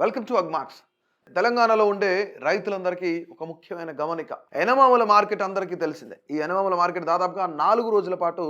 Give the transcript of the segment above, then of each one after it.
Welcome to అగ్మార్క్స్ తెలంగాణలో ఉండే రైతులందరికీ ఒక ముఖ్యమైన గమనిక. ఎనమామల మార్కెట్ అందరికీ తెలిసిందే. ఈ ఎనమామల మార్కెట్ దాదాపుగా నాలుగు రోజుల పాటు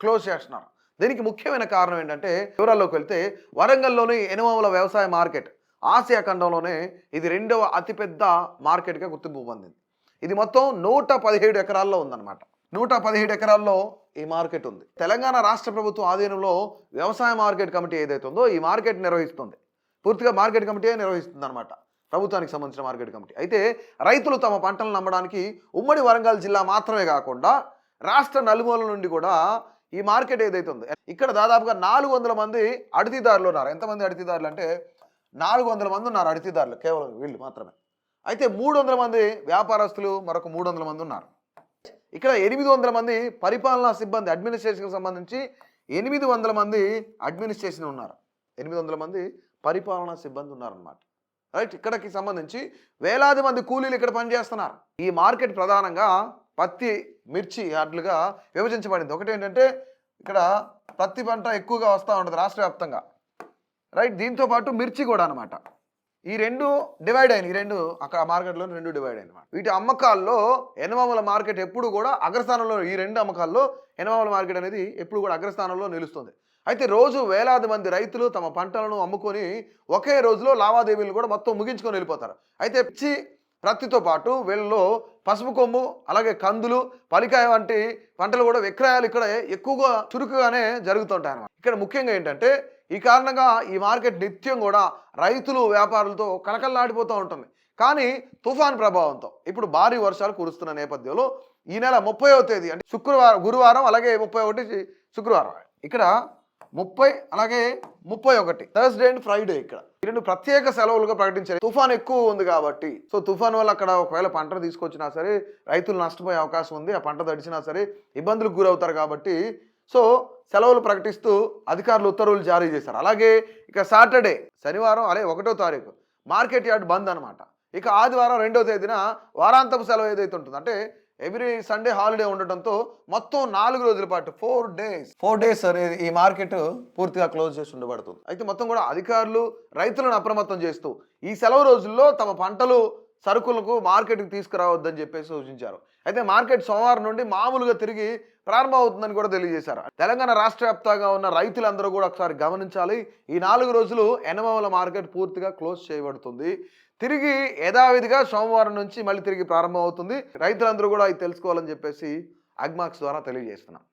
క్లోజ్ చేస్తున్నారు. దీనికి ముఖ్యమైన కారణం ఏంటంటే వివరాల్లోకి వెళ్తే వరంగల్లోని ఎనమామల వ్యవసాయ మార్కెట్ ఆసియా ఖండంలోనే ఇది రెండవ అతిపెద్ద మార్కెట్గా గుర్తింపు పొందింది. ఇది మొత్తం నూట పదిహేడు ఎకరాల్లో ఉందన్నమాట. నూట పదిహేడు ఎకరాల్లో ఈ మార్కెట్ ఉంది. తెలంగాణ రాష్ట్ర ప్రభుత్వం ఆధీనంలో వ్యవసాయ మార్కెట్ కమిటీ ఏదైతే ఉందో ఈ మార్కెట్ నిర్వహిస్తుంది. పూర్తిగా మార్కెట్ కమిటీ నిర్వహిస్తుంది అనమాట ప్రభుత్వానికి సంబంధించిన మార్కెట్ కమిటీ. అయితే రైతులు తమ పంటలను నమ్మడానికి ఉమ్మడి వరంగల్ జిల్లా మాత్రమే కాకుండా రాష్ట్ర నలుమూల నుండి కూడా ఈ మార్కెట్ ఏదైతే ఉందో ఇక్కడ దాదాపుగా నాలుగు వందల మంది అడితీదారులు ఉన్నారు. ఎంతమంది అడితీదారులు అంటే నాలుగు వందల మంది ఉన్నారు అడితీదారులు కేవలం వీళ్ళు మాత్రమే. అయితే మూడు వందల మంది వ్యాపారస్తులు మరొక మూడు వందల మంది ఉన్నారు. ఇక్కడ ఎనిమిది వందల మంది పరిపాలనా సిబ్బంది అడ్మినిస్ట్రేషన్కి సంబంధించి ఎనిమిది వందల మంది అడ్మినిస్ట్రేషన్ ఉన్నారు. ఎనిమిది వందల మంది పరిపాలనా సిబ్బంది ఉన్నారన్నమాట. రైట్? ఇక్కడికి సంబంధించి వేలాది మంది కూలీలు ఇక్కడ పనిచేస్తున్నారు. ఈ మార్కెట్ ప్రధానంగా పత్తి మిర్చి అట్లుగా విభజించబడింది. ఒకటి ఏంటంటే ఇక్కడ పత్తి పంట ఎక్కువగా వస్తూ ఉంటుంది రాష్ట్ర వ్యాప్తంగా. రైట్? దీంతో పాటు మిర్చి కూడా అనమాట ఈ రెండు డివైడ్ అయినాయి. ఈ రెండు అక్కడ మార్కెట్లో రెండు డివైడ్ అయిన వీటి అమ్మకాల్లో ఎనమామల మార్కెట్ ఎప్పుడు కూడా అగ్రస్థానంలో ఈ రెండు అమ్మకాల్లో ఎనమామల మార్కెట్ అనేది ఎప్పుడు కూడా అగ్రస్థానంలో నిలుస్తుంది. అయితే రోజు వేలాది మంది రైతులు తమ పంటలను అమ్ముకొని ఒకే రోజులో లావాదేవీలు కూడా మొత్తం ముగించుకొని వెళ్ళిపోతారు. అయితే పిచ్చి ప్రత్తితో పాటు వీళ్ళలో పసుపు కొమ్ము అలాగే కందులు పలికాయ వంటి పంటలు కూడా విక్రయాలు ఇక్కడ ఎక్కువగా చురుకుగానే జరుగుతుంటాయి అన్నమాట ఇక్కడ ముఖ్యంగా ఏంటంటే ఈ కారణంగా ఈ మార్కెట్ నిత్యం కూడా రైతులు వ్యాపారులతో కలకల్లాడిపోతూ ఉంటుంది. కానీ తుఫాన్ ప్రభావంతో ఇప్పుడు భారీ వర్షాలు కురుస్తున్న నేపథ్యంలో ఈ నెల ముప్పైవ తేదీ అంటే శుక్రవారం గురువారం అలాగే ముప్పై ఒకటి శుక్రవారం. ఇక్కడ ముప్పై అలాగే ముప్పై ఒకటి. థర్స్డే అండ్ ఫ్రైడే ఇక్కడ. ఈ రెండు ప్రత్యేక సెలవులుగా ప్రకటించారు. తుఫాన్ ఎక్కువ ఉంది కాబట్టి సో తుఫాన్ వల్ల అక్కడ ఒకవేళ పంటను తీసుకొచ్చినా సరే రైతులు నష్టపోయే అవకాశం ఉంది. ఆ పంట తడిచినా సరే ఇబ్బందులకు గురవుతారు కాబట్టి సో సెలవులు ప్రకటిస్తూ అధికారులు ఉత్తర్వులు జారీ చేశారు. అలాగే ఇక సాటర్డే శనివారం అదే ఒకటో తారీఖు మార్కెట్ యార్డ్ బంద్ అనమాట ఇక ఆదివారం రెండో తేదీన వారాంతపు సెలవు ఏదైతే ఉంటుందో అంటే ఎవ్రీ సండే హాలిడే ఉండటంతో మొత్తం నాలుగు రోజుల పాటు ఫోర్ డేస్. ఫోర్ డేస్ అనేది ఈ మార్కెట్ పూర్తిగా క్లోజ్ చేసి ఉండబడుతుంది. అయితే మొత్తం కూడా అధికారులు రైతులను అప్రమత్తం చేస్తూ ఈ సెలవు రోజుల్లో తమ పంటలు సరుకులకు మార్కెట్కి తీసుకురావద్దని చెప్పేసి సూచించారు. అయితే మార్కెట్ సోమవారం నుండి మామూలుగా తిరిగి ప్రారంభమవుతుందని కూడా తెలియజేశారు. తెలంగాణ రాష్ట్ర వ్యాప్తంగా ఉన్న రైతులందరూ కూడా ఒకసారి గమనించాలి. ఈ నాలుగు రోజులు ఎనమవల మార్కెట్ పూర్తిగా క్లోజ్ చేయబడుతుంది. తిరిగి యథావిధిగా సోమవారం నుంచి మళ్ళీ తిరిగి ప్రారంభమవుతుంది. రైతులందరూ కూడా ఇది తెలుసుకోవాలని చెప్పేసి అగ్మాక్స్ ద్వారా తెలియజేస్తున్నాం.